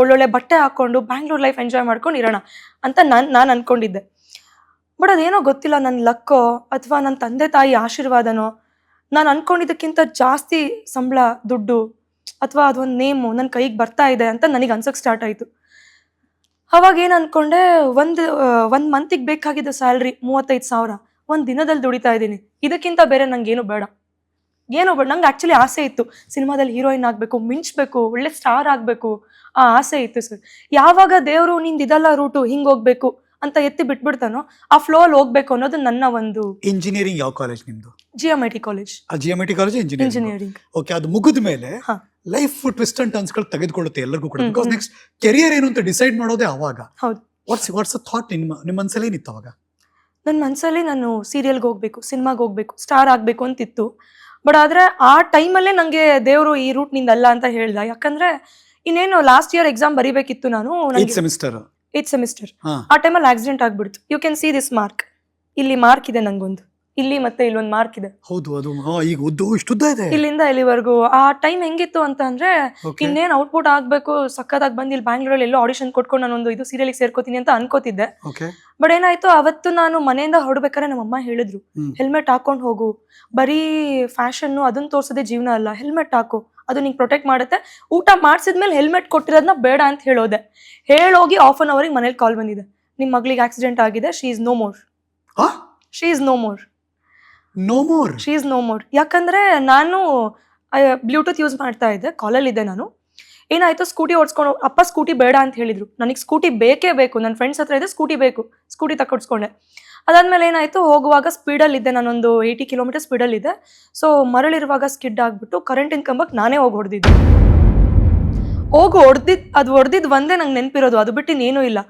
ಒಳ್ಳೊಳ್ಳೆ ಬಟ್ಟೆ ಹಾಕ್ಕೊಂಡು ಬ್ಯಾಂಗ್ಳೂರ್ ಲೈಫ್ ಎಂಜಾಯ್ ಮಾಡ್ಕೊಂಡು ಇರೋಣ ಅಂತ ನಾನು ನಾನು ಅಂದ್ಕೊಂಡಿದ್ದೆ ಬಟ್ ಅದೇನೋ ಗೊತ್ತಿಲ್ಲ ನನ್ನ ಲಕ್ಕೋ ಅಥವಾ ನನ್ನ ತಂದೆ ತಾಯಿ ಆಶೀರ್ವಾದನೋ. ನಾನು ಅಂದ್ಕೊಂಡಿದ್ದಕ್ಕಿಂತ ಜಾಸ್ತಿ ಸಂಬಳ, ದುಡ್ಡು, ಅಥವಾ ಅದೊಂದು ನೇಮು ನನ್ನ ಕೈಗೆ ಬರ್ತಾ ಇದೆ ಅಂತ ನನಗೆ ಅನ್ಸಕ್ಕೆ ಸ್ಟಾರ್ಟ್ ಆಯಿತು. ಅವಾಗ ಏನು ಅಂದ್ಕೊಂಡೆ ಒಂದು ಒಂದು ಮಂತಿಗೆ ಬೇಕಾಗಿದ್ದ ಸ್ಯಾಲ್ರಿ ಮೂವತ್ತೈದು ಸಾವಿರ, ಒಂದು ದಿನದಲ್ಲಿ ದುಡಿತಾ ಇದ್ದೀನಿ. ಇದಕ್ಕಿಂತ ಬೇರೆ ನಂಗೇನು ಬೇಡ. ಏನು ಬೇಡ, ನಂಗೆ ಆ್ಯಕ್ಚುಲಿ ಆಸೆ ಇತ್ತು. ಸಿನಿಮಾದಲ್ಲಿ ಹೀರೋಯಿನ್ ಆಗಬೇಕು, ಮಿಂಚ್ಬೇಕು, ಒಳ್ಳೆ ಸ್ಟಾರ್ ಆಗಬೇಕು, ಆ ಆಸೆ ಇತ್ತು ಸರ್. ಯಾವಾಗ ದೇವರು ನಿಂದು ಇದೆಲ್ಲ ರೂಟು ಹಿಂಗೆ ಹೋಗ್ಬೇಕು ಅಂತ ಎತ್ತಿ ಬಿಟ್ಬಿಡ್ತಾನೋ ಆ ಫ್ಲೋ ಅಲ್ಲಿ ಹೋಗ್ಬೇಕು ಅನ್ನೋದು ನನ್ನ ಒಂದು ಇಂಜಿನಿಯರಿಂಗ್ ಯಾವ ಕಾಲೇಜ್ ನಿಮ್ದು? ಜಿಯೋಮೆಟ್ರಿ ಕಾಲೇಜ್ ಆ G M I T college engineering engineering okay ಅದು ಮುಗಿದ ಮೇಲೆ ಹಾ. ಲೈಫ್ ಟ್ವಿಸ್ಟ್ ಅಂಡ್ ಟರ್ನ್ಸ್ಗಳು ತೆಗೆದುಕೊಳ್ಳುತ್ತೆ ಎಲ್ಲರಿಗೂ ಕೂಡ. ಬಿಕಾಸ್ ನೆಕ್ಸ್ಟ್ ಕೆರಿಯರ್ ಏನು ಅಂತ ಡಿಸೈಡ್ ಮಾಡೋದೇ ಅವಾಗ ಹೌದು. ವಾಟ್ಸ್ ವಾಟ್ಸ್ ಅ ಥಾಟ್ ನಿಮ್ಮ ನಿಮ್ಮ ಮನಸ್ಸಲ್ಲಿ ಏನಿತ್ತು ಅವಾಗ ನನ್ನ ಮನಸ್ಸಲ್ಲಿ ನಾನು ಸೀರಿಯಲ್ಗೆ ಹೋಗ್ಬೇಕು ಸಿನಿಮಾಗೆ ಹೋಗ್ಬೇಕು ಸ್ಟಾರ್ ಆಗಬೇಕು ಅಂತಿತ್ತು. ಬಟ್ ಆದರೆ ಆ ಟೈಮಲ್ಲೇ ನನಗೆ ದೇವರು ಈ ರೂಟ್ ನಿಂದಲ್ಲ ಅಂತ ಹೇಳ್ದ. ಯಾಕಂದ್ರೆ ಇನ್ನೇನು ಲಾಸ್ಟ್ ಇಯರ್ ಎಕ್ಸಾಮ್ ಬರಿಬೇಕಿತ್ತು ನಾನು ಏತ್ ಸೆಮಿಸ್ಟರ್ ಏತ್ ಸೆಮಿಸ್ಟರ್ ಹಾ. ಆ ಟೈಮಲ್ಲಿ ಆಕ್ಸಿಡೆಂಟ್ ಆಗ್ಬಿಡ್ತು. You can see this mark ಇಲ್ಲಿ ಮಾರ್ಕ್ ಇದೆ ನಂಗೊಂದು. ಇಲ್ಲಿ ಮತ್ತೆ ಇಲ್ಲೊಂದು ಮಾರ್ಕ್ ಇದೆ. ಹೌದು ಅದು ಈಗ ಉದ್ದು ಇಷ್ಟುದ್ದ ಇದೆ. ಇಲ್ಲಿಂದ ಇಲ್ಲಿವರೆಗೂ. ಆ ಟೈಮ್ ಹೆಂಗಿತ್ತು ಅಂತ ಅಂದ್ರೆ Okay. ಇನ್ನೇನು ಔಟ್ಪುಟ್ ಆಗ್ಬೇಕು ಸಕ್ಕತ್ತಾಗಿ ಬಂದು ಇಲ್ಲಿ ಬ್ಯಾಂಗ್ಳೂರಲ್ಲಿ ಎಲ್ಲೋ ಆಡಿಷನ್ ಕೊಟ್ಕೊಂಡು ನಾನೊಂದು ಇದು ಸೀರಿಯಲ್ಗೆ ಸೇರ್ಕೋತೀನಿ ಅಂತ ಅನ್ಕೋತಿದ್ದೆ. ಓಕೆ ಬಟ್ ಏನಾಯ್ತು ಅವತ್ತು ನಾನು ಮನೆಯಿಂದ ಹೊರಡ್ಬೇಕಾದ್ರೆ ನಮ್ಮಮ್ಮ ಹೇಳಿದ್ರು ಹ್ಮ್. ಹೆಲ್ಮೆಟ್ ಹಾಕೊಂಡು ಹೋಗು. ಬರೀ ಫ್ಯಾಷನ್ ಅದನ್ನ ತೋರ್ಸೋದೇ ಜೀವನ ಅಲ್ಲ. ಹೆಲ್ಮೆಟ್ ಹಾಕು. ಅದು ನಿಂಗೆ ಪ್ರೊಟೆಕ್ಟ್ ಮಾಡುತ್ತೆ. ಊಟ ಮಾಡಿಸಿದ್ಮೇಲೆ ಹೆಲ್ಮೆಟ್ ಕೊಟ್ಟಿರೋದನ್ನ ಬೇಡ ಅಂತ ಹೇಳೋದೆ. ಹೇಳೋಗಿ ಆಫ್ ಅನ್ ಅವರಿಗೆ ಮನೇಲಿ ಕಾಲ್ ಬಂದಿದೆ. ನಿಮ್ಮ ಮಗಳಿಗೆ ಆಕ್ಸಿಡೆಂಟ್ ಆಗಿದೆ she is no more she is no more no more she is no more ಯಾಕಂದ್ರೆ ನಾನು ಬ್ಲೂಟೂತ್ ಯೂಸ್ ಮಾಡ್ತಾ ಇದ್ದೆ ಕಾಲಲ್ಲಿದ್ದೆ ನಾನು. ಏನಾಯ್ತು? ಸ್ಕೂಟಿ ಓಡಿಸ್ಕೊಂಡು ಅಪ್ಪ ಸ್ಕೂಟಿ ಬೇಡ ಅಂತ ಹೇಳಿದ್ರು. ನನಗೆ ಸ್ಕೂಟಿ ಬೇಕೇ ಬೇಕು. ನನ್ನ ಫ್ರೆಂಡ್ಸ್ ಹತ್ರ ಇದೆ ಸ್ಕೂಟಿ ಬೇಕು. ಸ್ಕೂಟಿ ತಕೊಡ್ಸ್ಕೊಂಡೆ ಅದಾದ್ಮೇಲೆ ಏನಾಯ್ತು? ಹೋಗುವಾಗ ಸ್ಪೀಡಲ್ಲಿ ಇದ್ದೆ ನಾನೊಂದು ಏಯ್ಟಿ ಕಿಲೋಮೀಟರ್ ಸ್ಪೀಡಲ್ಲಿ ಇದ್ದೆ ಸೊ ಮರಳಿರುವಾಗ ಸ್ಕಿಡ್ ಆಗಿಬಿಟ್ಟು ಕರೆಂಟಿನ ಕಂಬಕ್ಕೆ ನಾನೇ ಹೋಗಿ ಹೊಡೆದಿದ್ದೆ. ಹೋಗಿ ಹೊಡೆದಿದ್ದು ಅದು ಹೊಡೆದಿದ್ದು ಒಂದೇ ನಂಗೆ ನೆನಪಿರೋದು. ಅದು ಬಿಟ್ಟು ಇನ್ನೇನೂ ಇಲ್ಲ.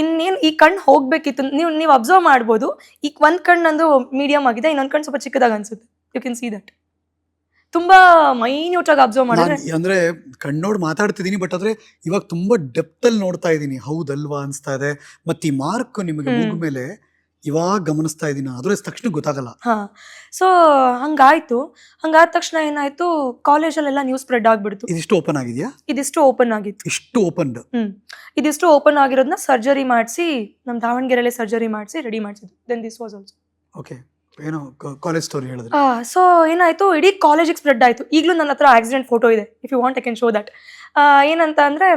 ಇನ್ನೇನು ಈ ಕಣ್ಣು ಹೋಗ್ಬೇಕಿತ್ತು. ನೀವು ನೀವು ಅಬ್ಸರ್ವ್ ಮಾಡ್ಬೋದು. ಈಗ ಒಂದು ಕಣ್ಣು ನಂದು ಮೀಡಿಯಮ್ ಆಗಿದೆ. ಇನ್ನೊಂದು ಕಣ್ಣು ಸ್ವಲ್ಪ ಚಿಕ್ಕದಾಗ ಅನ್ಸುತ್ತೆ. ಯು ಕ್ಯಾನ್ ಸಿ ದಟ್ ತುಂಬಾ ಮೈನ್ಯೂಟ್ ಆಗಿ ಅಬ್ಸರ್ವ್ ಮಾಡಿದ್ರೆ ನಾನ್ ಅಂದ್ರೆ ಕಣ್ಣೋಡ್ ಮಾತಾಡ್ತಿದ್ದೀನಿ ಬಟ್ ಆದ್ರೆ ಇವಾಗ ತುಂಬಾ ಡೆಪ್ತ್ ಅಲ್ಲಿ ನೋಡ್ತಾ ಇದ್ದೀನಿ ಹೌದಲ್ವಾ ಅನ್ಸ್ತಾ ಇದೆ. ಮತ್ತೆ ಈ ಮಾರ್ಕ್ ನಿಮಗೆ ಹ್ಮ್. ಮೇಲೆ ಇವಾಗ ಗಮನಿಸ್ತಾ ಇದ್ದೀನಿ ಅದ್ರ ತಕ್ಷಣ ಗೊತ್ತಾಗಲ್ಲ. ಹಾ. ಸೊ ಹಂಗಾಯ್ತು. ಹಂಗಾದ ತಕ್ಷಣ ಏನಾಯ್ತು? ಕಾಲೇಜಲ್ಲೆಲ್ಲ ನ್ಯೂಸ್ ಸ್ಪ್ರೆಡ್ ಆಗ್ಬಿಡ್ತು. ಇದಿಷ್ಟು ಓಪನ್ ಆಗಿದೆಯಾ? ಇದಿಷ್ಟು ಓಪನ್ ಆಗಿತ್ತು. ಇಷ್ಟು ಓಪನ್ ಹ್ಮ್. ಇದಿಷ್ಟು ಓಪನ್ ಆಗಿರೋದನ್ನ ಸರ್ಜರಿ ಮಾಡಿಸಿ ನಮ್ಮ ದಾವಣಗೆರೆಯಲ್ಲಿ ಸರ್ಜರಿ ಮಾಡಿಸಿ ರೆಡಿ ಮಾಡಿಸಿದ್ರು then this was also okay ಏನೋ ಕಾಲೇಜ್ ಸ್ಟೋರಿ ಹೇಳಿದ್ರೆ. ಸೊ ಏನಾಯ್ತು? ಇಡೀ ಕಾಲೇಜಿಗೆ ಸ್ಪ್ರೆಡ್ ಆಯ್ತು. ಈಗಲೂ ನನ್ನ ಹತ್ರ ಆಕ್ಸಿಡೆಂಟ್ ಫೋಟೋ ಇದೆ. If you want I can show that ಏನಂತ ಅಂದ್ರೆ,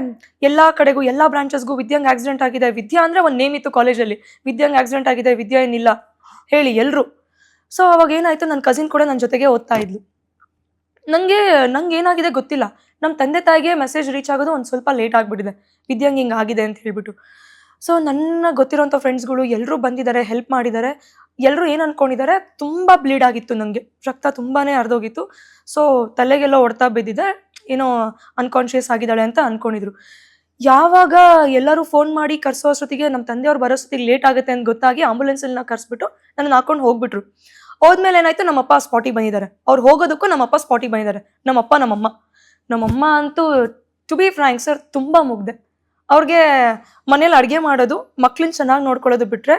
ಎಲ್ಲ ಕಡೆಗೂ, ಎಲ್ಲ ಬ್ರಾಂಚಸ್ಗೂ ವಿದ್ಯಾಂಗ್ ಆಕ್ಸಿಡೆಂಟ್ ಆಗಿದೆ. ವಿದ್ಯಾ ಅಂದ್ರೆ ಒಂದು ನೇಮ್ ಇತ್ತು ಕಾಲೇಜಲ್ಲಿ ವಿದ್ಯಾಂಗ್ ಆಕ್ಸಿಡೆಂಟ್ ಆಗಿದೆ, ವಿದ್ಯಾ ಏನಿಲ್ಲ. ಹೇಳಿ ಎಲ್ಲರೂ ಸೊ ಅವಾಗ ಏನಾಯ್ತು? ನನ್ನ ಕಸಿನ್ ಕೂಡ ನನ್ನ ಜೊತೆಗೆ ಓದ್ತಾ ಇದ್ಲು. ನನಗೆ ನಂಗೆ ಏನಾಗಿದೆ ಗೊತ್ತಿಲ್ಲ. ನಮ್ಮ ತಂದೆ ತಾಯಿಗೆ ಮೆಸೇಜ್ ರೀಚ್ ಆಗೋದು ಒಂದು ಸ್ವಲ್ಪ ಲೇಟ್ ಆಗಿಬಿಟ್ಟಿದೆ. ವಿದ್ಯಾಂಗ್ ಹಿಂಗೆ ಆಗಿದೆ ಅಂತ ಹೇಳ್ಬಿಟ್ಟು. ಸೊ ನನ್ನ ಗೊತ್ತಿರೋಂಥ ಫ್ರೆಂಡ್ಸ್ಗಳು ಎಲ್ಲರೂ ಬಂದಿದ್ದಾರೆ ಹೆಲ್ಪ್ ಮಾಡಿದ್ದಾರೆ. ಎಲ್ಲರೂ ಏನು ಅನ್ಕೊಂಡಿದ್ದಾರೆ, ತುಂಬ ಬ್ಲೀಡ್ ಆಗಿತ್ತು ನನಗೆ ರಕ್ತ ತುಂಬಾ ಹರಿದೋಗಿತ್ತು. ಸೊ ತಲೆಗೆಲ್ಲ ಹೊಡ್ತಾ ಬಿದ್ದಿದೆ. ಏನೋ ಅನ್ಕಾನ್ಷಿಯಸ್ ಆಗಿದ್ದಾಳೆ ಅಂತ ಅಂದ್ಕೊಂಡಿದ್ರು ಯಾವಾಗ ಎಲ್ಲರೂ ಫೋನ್ ಮಾಡಿ ಕರೆಸೋ ಅಷ್ಟೊತ್ತಿಗೆ ನಮ್ಮ ತಂದೆಯವ್ರು ಬರೋಷ್ಟೊತ್ತಿಗೆ ಲೇಟ್ ಆಗುತ್ತೆ ಅಂತ ಗೊತ್ತಾಗಿ ಆಂಬುಲೆನ್ಸಲ್ಲಿ ಕರ್ಸ್ಬಿಟ್ಟು ನನ್ನ ಹಾಕೊಂಡು ಹೋಗ್ಬಿಟ್ರು. ಹೋದ್ಮೇಲೆ ಏನಾಯ್ತು ನಮ್ಮಪ್ಪ ಸ್ಪಾಟಿಗೆ ಬಂದಿದ್ದಾರೆ. ಅವ್ರು ಹೋಗೋದಕ್ಕೂ ನಮ್ಮಪ್ಪ ಸ್ಪಾಟಿಗೆ ಬಂದಿದ್ದಾರೆ. ನಮ್ಮಪ್ಪ, ನಮ್ಮಮ್ಮ. ನಮ್ಮಮ್ಮ ಅಂತೂ ಟು ಬಿ ಫ್ರ್ಯಾಂಕ್ ಸರ್ ತುಂಬ ಮುಗ್ದೆ. ಅವ್ರಿಗೆ ಮನೇಲಿ ಅಡುಗೆ ಮಾಡೋದು ಮಕ್ಳನ್ನ ಚೆನ್ನಾಗಿ ನೋಡ್ಕೊಳ್ಳೋದು ಬಿಟ್ರೆ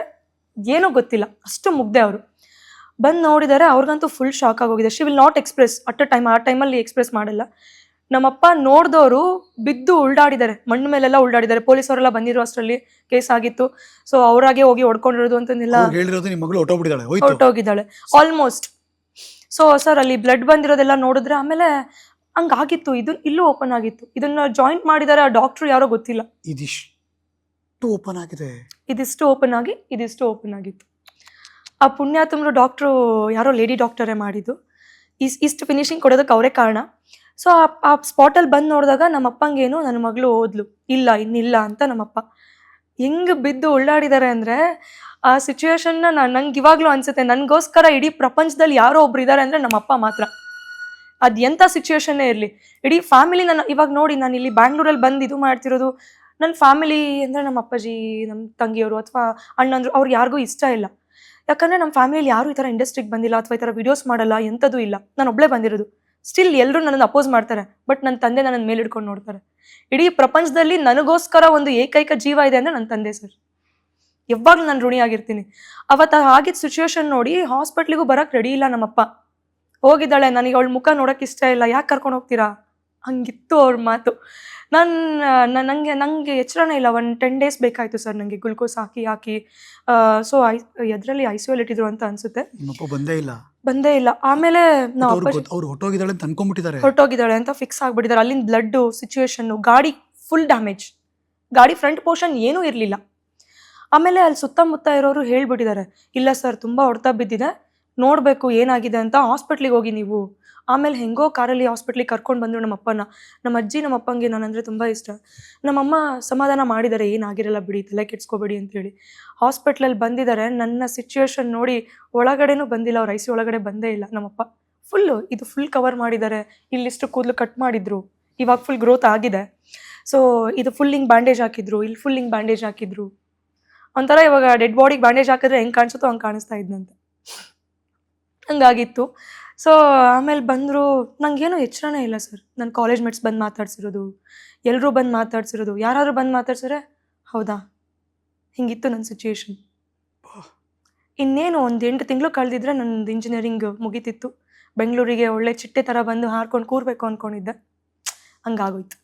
ಏನೂ ಗೊತ್ತಿಲ್ಲ. ಅಷ್ಟು ಮುಗ್ದೆ ಅವರು. ಬಂದು ನೋಡಿದರೆ ಅವ್ರಿಗಂತೂ ಫುಲ್ ಶಾಕ್ ಆಗೋಗಿದೆ. She will not express at a time ಆ ಟೈಮಲ್ಲಿ ಎಕ್ಸ್ಪ್ರೆಸ್ ಮಾಡಲ್ಲ. ನಮ್ಮಪ್ಪ ನೋಡಿದವರು ಬಿದ್ದು ಉಲ್ಡಾಡಿದ್ದಾರೆ ಮಣ್ಣು ಮೇಲೆಲ್ಲ ಉಲ್ಡಾಡಿದ್ದಾರೆ ಪೊಲೀಸವರೆಲ್ಲ ಬಂದಿರೋ ಅಷ್ಟರಲ್ಲಿ ಕೇಸ್ ಆಗಿತ್ತು. ಸೊ ಅವರಾಗೆ ಹೋಗಿ ಹೊಡ್ಕೊಂಡಿರೋದು ಅಂತಂದಿಲ್ಲ ಹೊರಟೋಗಿದ್ದಾಳೆ. ಆಲ್ಮೋಸ್ಟ್ ಸೊ ಸರ್ ಅಲ್ಲಿ ಬ್ಲಡ್ ಬಂದಿರೋದೆಲ್ಲ ನೋಡಿದ್ರೆ ಆಮೇಲೆ ಹಂಗಾಗಿತ್ತು ಇದು ಇಲ್ಲೂ ಓಪನ್ ಆಗಿತ್ತು. ಇದನ್ನ ಜಾಯಿಂಟ್ ಮಾಡಿದ್ದಾರೆ ಆ ಡಾಕ್ಟ್ರು ಯಾರೋ ಗೊತ್ತಿಲ್ಲ. ಇದಿಷ್ಟು ಓಪನ್ ಆಗಿದೆ. ಇದಿಷ್ಟು ಓಪನ್ ಆಗಿ ಇದಿಷ್ಟು ಓಪನ್ ಆಗಿತ್ತು. ಆ ಪುಣ್ಯಾತಮರು ಡಾಕ್ಟ್ರು ಯಾರೋ ಲೇಡಿ ಡಾಕ್ಟರೇ ಮಾಡಿದ್ದು. ಇಸ್ ಇಷ್ಟು ಫಿನಿಶಿಂಗ್ ಕೊಡೋದಕ್ಕೆ ಅವರೇ ಕಾರಣ. ಸೊ ಆ ಆ ಸ್ಪಾಟಲ್ಲಿ ಬಂದು ನೋಡಿದಾಗ ನಮ್ಮ ಅಪ್ಪಂಗೇನು ನನ್ನ ಮಗಳು ಓದ್ಲು. ಇಲ್ಲ ಇನ್ನಿಲ್ಲ ಅಂತ ನಮ್ಮಪ್ಪ ಹೆಂಗೆ ಬಿದ್ದು ಉಳ್ಳಾಡಿದ್ದಾರೆ ಅಂದರೆ ಆ ಸಿಚುವೇಶನ್ನ ನಾನು ನಂಗೆ ಇವಾಗಲೂ ಅನಿಸುತ್ತೆ. ನನಗೋಸ್ಕರ ಇಡೀ ಪ್ರಪಂಚದಲ್ಲಿ ಯಾರೋ ಒಬ್ರು ಇದ್ದಾರೆ ಅಂದರೆ ನಮ್ಮಪ್ಪ ಮಾತ್ರ. ಅದು ಎಂಥ ಸಿಚುವೇಶನ್ನೇ ಇರಲಿ. ಇಡೀ ಫ್ಯಾಮಿಲಿ ನಾನು ಇವಾಗ ನೋಡಿ ನಾನು ಇಲ್ಲಿ ಬ್ಯಾಂಗ್ಳೂರಲ್ಲಿ ಬಂದು ಇದು ಮಾಡ್ತಿರೋದು ನನ್ನ ಫ್ಯಾಮಿಲಿ ಅಂದರೆ ನಮ್ಮ ಅಪ್ಪಾಜಿ ನಮ್ಮ ತಂಗಿಯವರು ಅಥವಾ ಅಣ್ಣಂದರು ಅವ್ರಿಗೆ ಯಾರಿಗೂ ಇಷ್ಟ ಇಲ್ಲ. ಯಾಕಂದರೆ ನಮ್ಮ ಫ್ಯಾಮಿಲಿಯಲ್ಲಿ ಯಾರು ಈ ಥರ ಇಂಡಸ್ಟ್ರಿಗೆ ಬಂದಿಲ್ಲ ಅಥವಾ ಈ ಥರ ವಿಡಿಯೋಸ್ ಮಾಡಲ್ಲ ಎಂಥದ್ದು ಇಲ್ಲ. ನಾನು ಒಬ್ಬಳೇ ಬಂದಿರೋದು. ಸ್ಟಿಲ್ ಎಲ್ಲರೂ ನನ್ನನ್ನು ಅಪೋಸ್ ಮಾಡ್ತಾರೆ ಬಟ್ ನನ್ನ ತಂದೆ ನನ್ನನ್ನು ಮೇಲೆ ಹಿಡ್ಕೊಂಡು ನೋಡ್ತಾರೆ. ಇಡೀ ಪ್ರಪಂಚದಲ್ಲಿ ನನಗೋಸ್ಕರ ಒಂದು ಏಕೈಕ ಜೀವ ಇದೆ ಅಂದರೆ ನನ್ನ ತಂದೆ ಸರ್. ಯಾವಾಗಲೂ ನಾನು ಋಣಿಯಾಗಿರ್ತೀನಿ. ಅವತ್ತು ಆಗಿದ್ದ ಸಿಚುವೇಶನ್ ನೋಡಿ ಹಾಸ್ಪಿಟ್ಲಿಗೂ ಬರೋಕ್ಕೆ ರೆಡಿ ಇಲ್ಲ ನಮ್ಮಪ್ಪ. ಹೋಗಿದ್ದಾಳೆ. ನನಗೆ ಅವಳ ಮುಖ ನೋಡೋಕೆ ಇಷ್ಟ ಇಲ್ಲ. ಯಾಕೆ ಕರ್ಕೊಂಡು ಹೋಗ್ತೀರಾ? ಹಂಗಿತ್ತು ಅವ್ರ ಮಾತು. ನಾನು ನನಗೆ ನನಗೆ ಎಚ್ಚರನೇ ಇಲ್ಲ. ಒಂದು ಟೆನ್ ಡೇಸ್ ಬೇಕಾಯಿತು ಸರ್ ನನಗೆ ಗ್ಲುಕೋಸ್ ಹಾಕಿ ಹಾಕಿ. ಸೊ ಐ ಎದರಲ್ಲಿ ಐ ಸಿ ಇಟ್ಟಿದ್ರು ಅಂತ ಅನಿಸುತ್ತೆ. ಬಂದೇ ಇಲ್ಲ. ಬಂದೇ ಇಲ್ಲ. ಆಮೇಲೆ ನಾವು ಹೊಟ್ಟೋಗಿದ್ದಾಳೆ ಅಂತ ಅನ್ಕೊಂಡ್ಬಿಟ್ಟಿದ್ದಾರೆ. ಹೊರಟೋಗಿದ್ದಾಳೆ ಅಂತ ಫಿಕ್ಸ್ ಆಗಿಬಿಟ್ಟಿದ್ದಾರೆ. ಅಲ್ಲಿಂದ ಬ್ಲಡ್ ಸಿಚುವೇಶನ್ನು ಗಾಡಿ ಫುಲ್ ಡ್ಯಾಮೇಜ್ ಗಾಡಿ ಫ್ರಂಟ್ ಪೋರ್ಷನ್ ಏನೂ ಇರಲಿಲ್ಲ. ಆಮೇಲೆ ಅಲ್ಲಿ ಸುತ್ತಮುತ್ತ ಇರೋರು ಹೇಳ್ಬಿಟ್ಟಿದ್ದಾರೆ. ಇಲ್ಲ ಸರ್ ತುಂಬ ಹೊಡೆತ ಬಿದ್ದಿದೆ. ನೋಡಬೇಕು ಏನಾಗಿದೆ ಅಂತ ಹಾಸ್ಪಿಟ್ಲಿಗೆ ಹೋಗಿ ನೀವು. ಆಮೇಲೆ ಹೆಂಗೋ ಕಾರಲ್ಲಿ ಹಾಸ್ಪಿಟ್ಲಿಗೆ ಕರ್ಕೊಂಡು ಬಂದರು ನಮ್ಮ ಅಪ್ಪನ ನಮ್ಮ ಅಜ್ಜಿ ನಮ್ಮ ಅಪ್ಪಂಗೆ ನಾನಂದರೆ ತುಂಬ ಇಷ್ಟ. ನಮ್ಮಮ್ಮ ಸಮಾಧಾನ ಮಾಡಿದ್ದಾರೆ ಏನಾಗಿರಲ್ಲ ಬಿಡಿ, ತಲೆ ಕೆಡ್ಸ್ಕೊಬೇಡಿ ಅಂತೇಳಿ ಹಾಸ್ಪಿಟ್ಲಲ್ಲಿ ಬಂದಿದ್ದಾರೆ ನನ್ನ ಸಿಚುವೇಶನ್ ನೋಡಿ ಒಳಗಡೆನೂ ಬಂದಿಲ್ಲ, ಅವ್ರು ಐ ಸಿ ಒಳಗಡೆ ಬಂದೇ ಇಲ್ಲ ನಮ್ಮಪ್ಪ. ಫುಲ್ಲು ಇದು ಫುಲ್ ಕವರ್ ಮಾಡಿದ್ದಾರೆ ಇಲ್ಲಿಷ್ಟು ಕೂದಲು ಕಟ್ ಮಾಡಿದ್ರು. ಇವಾಗ ಫುಲ್ ಗ್ರೋತ್ ಆಗಿದೆ. ಸೊ ಇದು ಫುಲ್ ಹಿಂಗೆ ಬ್ಯಾಂಡೇಜ್ ಹಾಕಿದ್ರು. ಇಲ್ಲಿ ಫುಲ್ ಹಿಂಗೆ ಬ್ಯಾಂಡೇಜ್ ಹಾಕಿದ್ರು. ಒಂಥರ ಇವಾಗ ಡೆಡ್ ಬಾಡಿಗೆ ಬ್ಯಾಂಡೇಜ್ ಹಾಕಿದ್ರೆ ಹೆಂಗೆ ಕಾಣಿಸುತ್ತೋ ಹಂಗೆ ಕಾಣಿಸ್ತಾ ಇದ್ನಂತೆ. ಹಂಗಾಗಿತ್ತು. ಸೊ ಆಮೇಲೆ ಬಂದರು ನನಗೇನು ಎಚ್ಚರನೇ ಇಲ್ಲ ಸರ್. ನನ್ನ ಕಾಲೇಜ್ ಮೇಟ್ಸ್ ಬಂದು ಮಾತಾಡ್ಸಿರೋದು ಎಲ್ಲರೂ ಬಂದು ಮಾತಾಡ್ಸಿರೋದು, ಯಾರಾದರೂ ಬಂದು ಮಾತಾಡ್ಸಿದ್ರೆ, ಹೌದಾ? ಹಿಂಗಿತ್ತು ನನ್ನ ಸಿಚುಯೇಷನ್ ಇನ್ನೇನು ಒಂದು ಎಂಟು ತಿಂಗಳು ಕಳೆದಿದ್ರೆ ನನ್ನದು ಇಂಜಿನಿಯರಿಂಗ್ ಮುಗೀತಿತ್ತು. ಬೆಂಗಳೂರಿಗೆ ಒಳ್ಳೆ ಚಿಟ್ಟೆ ಥರ ಬಂದು ಹಾರ್ಕೊಂಡು ಕೂರಬೇಕು ಅಂದ್ಕೊಂಡಿದ್ದೆ ಹಂಗಾಗೋಯ್ತು.